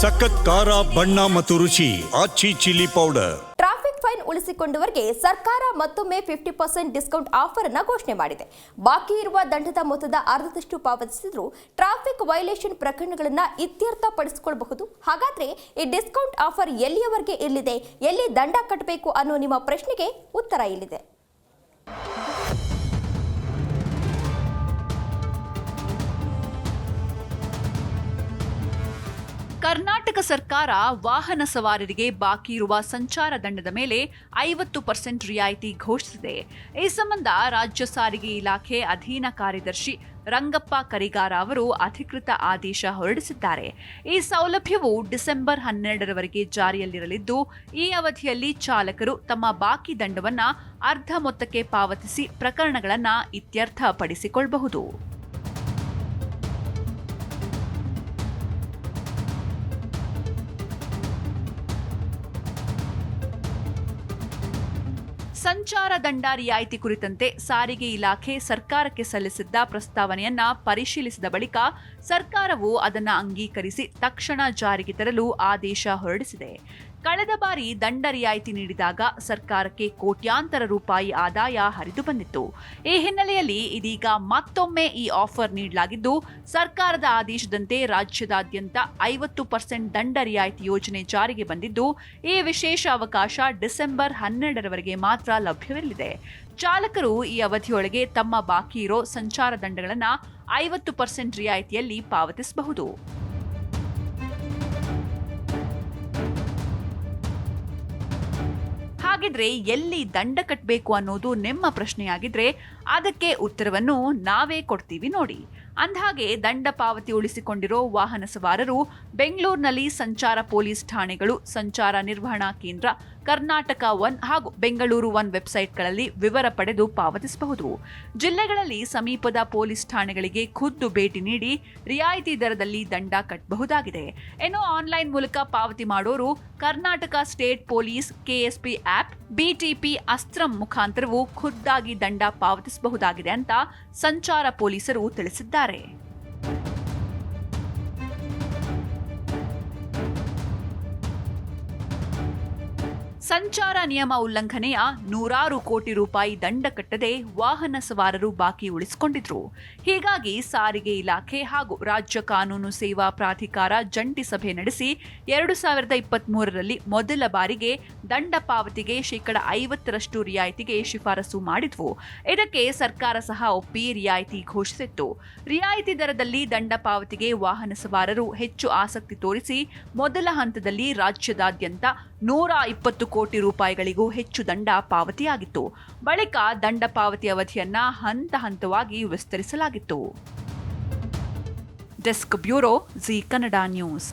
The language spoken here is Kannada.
ಸಖತ್ ಖಾರ, ಬಣ್ಣ ಮತ್ತು ರುಚಿ, Aachi chilli powder. Traffic fine ಉಳಿಸಿಕೊಂಡವರಿಗೆ ಸರ್ಕಾರ ಮತ್ತೊಮ್ಮೆ ಫಿಫ್ಟಿ ಪರ್ಸೆಂಟ್ ಡಿಸ್ಕೌಂಟ್ ಆಫರ್ ಅನ್ನು ಘೋಷಣೆ ಮಾಡಿದೆ. ಬಾಕಿ ಇರುವ ದಂಡದ ಮೊತ್ತದ ಅರ್ಧದಷ್ಟು ಪಾವತಿಸಿದ್ರು ಟ್ರಾಫಿಕ್ ವೈಲೇಷನ್ ಪ್ರಕರಣಗಳನ್ನು ಇತ್ಯರ್ಥಪಡಿಸಿಕೊಳ್ಳಬಹುದು. ಹಾಗಾದ್ರೆ ಈ ಡಿಸ್ಕೌಂಟ್ ಆಫರ್ ಎಲ್ಲಿಯವರೆಗೆ ಇರಲಿದೆ ಎಲ್ಲಿ ದಂಡ ಕಟ್ಟಬೇಕು ಅನ್ನೋ ನಿಮ್ಮ ಪ್ರಶ್ನೆಗೆ ಉತ್ತರ ಇಲ್ಲಿದೆ. ಕರ್ನಾಟಕ ಸರ್ಕಾರ ವಾಹನ ಸವಾರರಿಗೆ ಬಾಕಿ ಇರುವ ಸಂಚಾರ ದಂಡದ ಮೇಲೆ ಐವತ್ತು ಪರ್ಸೆಂಟ್ ರಿಯಾಯಿತಿ ಘೋಷಿಸಿದೆ. ಈ ಸಂಬಂಧ ರಾಜ್ಯ ಸಾರಿಗೆ ಇಲಾಖೆ ಅಧೀನ ಕಾರ್ಯದರ್ಶಿ ರಂಗಪ್ಪ ಕರಿಗಾರ ಅವರು ಅಧಿಕೃತ ಆದೇಶ ಹೊರಡಿಸಿದ್ದಾರೆ. ಈ ಸೌಲಭ್ಯವು ಡಿಸೆಂಬರ್ ಹನ್ನೆರಡರವರೆಗೆ ಜಾರಿಯಲ್ಲಿರಲಿದ್ದು, ಈ ಅವಧಿಯಲ್ಲಿ ಚಾಲಕರು ತಮ್ಮ ಬಾಕಿ ದಂಡವನ್ನು ಅರ್ಧ ಮೊತ್ತಕ್ಕೆ ಪಾವತಿಸಿ ಪ್ರಕರಣಗಳನ್ನು ಇತ್ಯರ್ಥಪಡಿಸಿಕೊಳ್ಳಬಹುದು ಸಂಚಾರ ದಂಡ ರಿಯಾಯಿತಿ ಕುರಿತಂತೆ ಸಾರಿಗೆ ಇಲಾಖೆ ಸರ್ಕಾರಕ್ಕೆ ಸಲ್ಲಿಸಿದ್ದ ಪ್ರಸ್ತಾವನೆಯನ್ನ ಪರಿಶೀಲಿಸಿದ ಬಳಿಕ ಸರ್ಕಾರವು ಅದನ್ನು ಅಂಗೀಕರಿಸಿ ತಕ್ಷಣ ಜಾರಿಗೆ ತರಲು ಆದೇಶ ಹೊರಡಿಸಿದೆ. ಕಳೆದ ಬಾರಿ ದಂಡ ರಿಯಾಯಿತಿ ನೀಡಿದಾಗ ಸರ್ಕಾರಕ್ಕೆ ಕೋಟ್ಯಾಂತರ ರೂಪಾಯಿ ಆದಾಯ ಹರಿದು ಬಂದಿತ್ತು. ಈ ಹಿನ್ನೆಲೆಯಲ್ಲಿ ಇದೀಗ ಮತ್ತೊಮ್ಮೆ ಈ ಆಫರ್ ನೀಡಲಾಗಿದ್ದು, ಸರ್ಕಾರದ ಆದೇಶದಂತೆ ರಾಜ್ಯದಾದ್ಯಂತ ಐವತ್ತು ಪರ್ಸೆಂಟ್ ದಂಡ ರಿಯಾಯಿತಿ ಯೋಜನೆ ಜಾರಿಗೆ ಬಂದಿದ್ದು, ಈ ವಿಶೇಷ ಅವಕಾಶ ಡಿಸೆಂಬರ್ ಹನ್ನೆರಡರವರೆಗೆ ಮಾತ್ರ ಲಭ್ಯವಿರಲಿದೆ. ಚಾಲಕರು ಈ ಅವಧಿಯೊಳಗೆ ತಮ್ಮ ಬಾಕಿ ಇರೋ ಸಂಚಾರ ದಂಡಗಳನ್ನು ಐವತ್ತು ಪರ್ಸೆಂಟ್ ರಿಯಾಯಿತಿಯಲ್ಲಿ ಪಾವತಿಸಬಹುದು. ಹಾಗಿದ್ರೆ ಎಲ್ಲಿ ದಂಡ ಕಟ್ಟಬೇಕು ಅನ್ನೋದು ನಿಮ್ಮ ಪ್ರಶ್ನೆಯಾಗಿದ್ರೆ ಅದಕ್ಕೆ ಉತ್ತರವನ್ನು ನಾವೇ ಕೊಡ್ತೀವಿ ನೋಡಿ. ಅಂದಹಾಗೆ ದಂಡ ಪಾವತಿ ಉಳಿಸಿಕೊಂಡಿರೋ ವಾಹನ ಸವಾರರು ಬೆಂಗಳೂರಿನಲ್ಲಿ ಸಂಚಾರ ಪೊಲೀಸ್ ಠಾಣೆಗಳು, ಸಂಚಾರ ನಿರ್ವಹಣಾ ಕೇಂದ್ರ, ಕರ್ನಾಟಕ ಒನ್ ಹಾಗೂ ಬೆಂಗಳೂರು ಒನ್ ವೆಬ್ಸೈಟ್ಗಳಲ್ಲಿ ವಿವರ ಪಡೆದು ಪಾವತಿಸಬಹುದು. ಜಿಲ್ಲೆಗಳಲ್ಲಿ ಸಮೀಪದ ಪೊಲೀಸ್ ಠಾಣೆಗಳಿಗೆ ಖುದ್ದು ಭೇಟಿ ನೀಡಿ ರಿಯಾಯಿತಿ ದರದಲ್ಲಿ ದಂಡ ಕಟ್ಟಬಹುದಾಗಿದೆ. ಇನ್ನು ಆನ್ಲೈನ್ ಮೂಲಕ ಪಾವತಿ ಮಾಡೋರು Karnataka state police KSP app BTP Astram ಮುಖಾಂತರವೂ ಖುದ್ದಾಗಿ ದಂಡ ಪಾವತಿಸಬಹುದಾಗಿದೆ ಅಂತ ಸಂಚಾರ ಪೊಲೀಸರು ತಿಳಿಸಿದ್ದಾರೆ. pare. ಸಂಚಾರ ನಿಯಮ ಉಲ್ಲಂಘನೆಯ ನೂರಾರು ಕೋಟಿ ರೂಪಾಯಿ ದಂಡ ಕಟ್ಟದೆ ವಾಹನ ಸವಾರರು ಬಾಕಿ ಉಳಿಸಿಕೊಂಡಿದ್ರು. ಹೀಗಾಗಿ ಸಾರಿಗೆ ಇಲಾಖೆ ಹಾಗೂ ರಾಜ್ಯ ಕಾನೂನು ಸೇವಾ ಪ್ರಾಧಿಕಾರ ಜಂಟಿ ಸಭೆ ನಡೆಸಿ ಎರಡು ಸಾವಿರದ ಇಪ್ಪತ್ಮೂರರಲ್ಲಿ ಮೊದಲ ಬಾರಿಗೆ ದಂಡ ಪಾವತಿಗೆ ಶೇಕಡ ಐವತ್ತರಷ್ಟು ರಿಯಾಯಿತಿಗೆ ಶಿಫಾರಸು ಮಾಡಿದ್ವು. ಇದಕ್ಕೆ ಸರ್ಕಾರ ಸಹ ಒಪ್ಪಿ ರಿಯಾಯಿತಿ ಘೋಷಿಸಿತ್ತು. ರಿಯಾಯಿತಿ ದರದಲ್ಲಿ ದಂಡ ಪಾವತಿಗೆ ವಾಹನ ಸವಾರರು ಹೆಚ್ಚು ಆಸಕ್ತಿ ತೋರಿಸಿ ಮೊದಲ ಹಂತದಲ್ಲಿ ರಾಜ್ಯದಾದ್ಯಂತ ನೂರ ಇಪ್ಪತ್ತು ಕೋಟಿ ರೂಪಾಯಿಗಳಿಗೂ ಹೆಚ್ಚು ದಂಡ ಪಾವತಿಯಾಗಿತ್ತು. ಬಳಿಕ ದಂಡ ಪಾವತಿ ಅವಧಿಯನ್ನ ಹಂತ ಹಂತವಾಗಿ ವಿಸ್ತರಿಸಲಾಗಿತ್ತು. Desk bureau Zee Kannada news.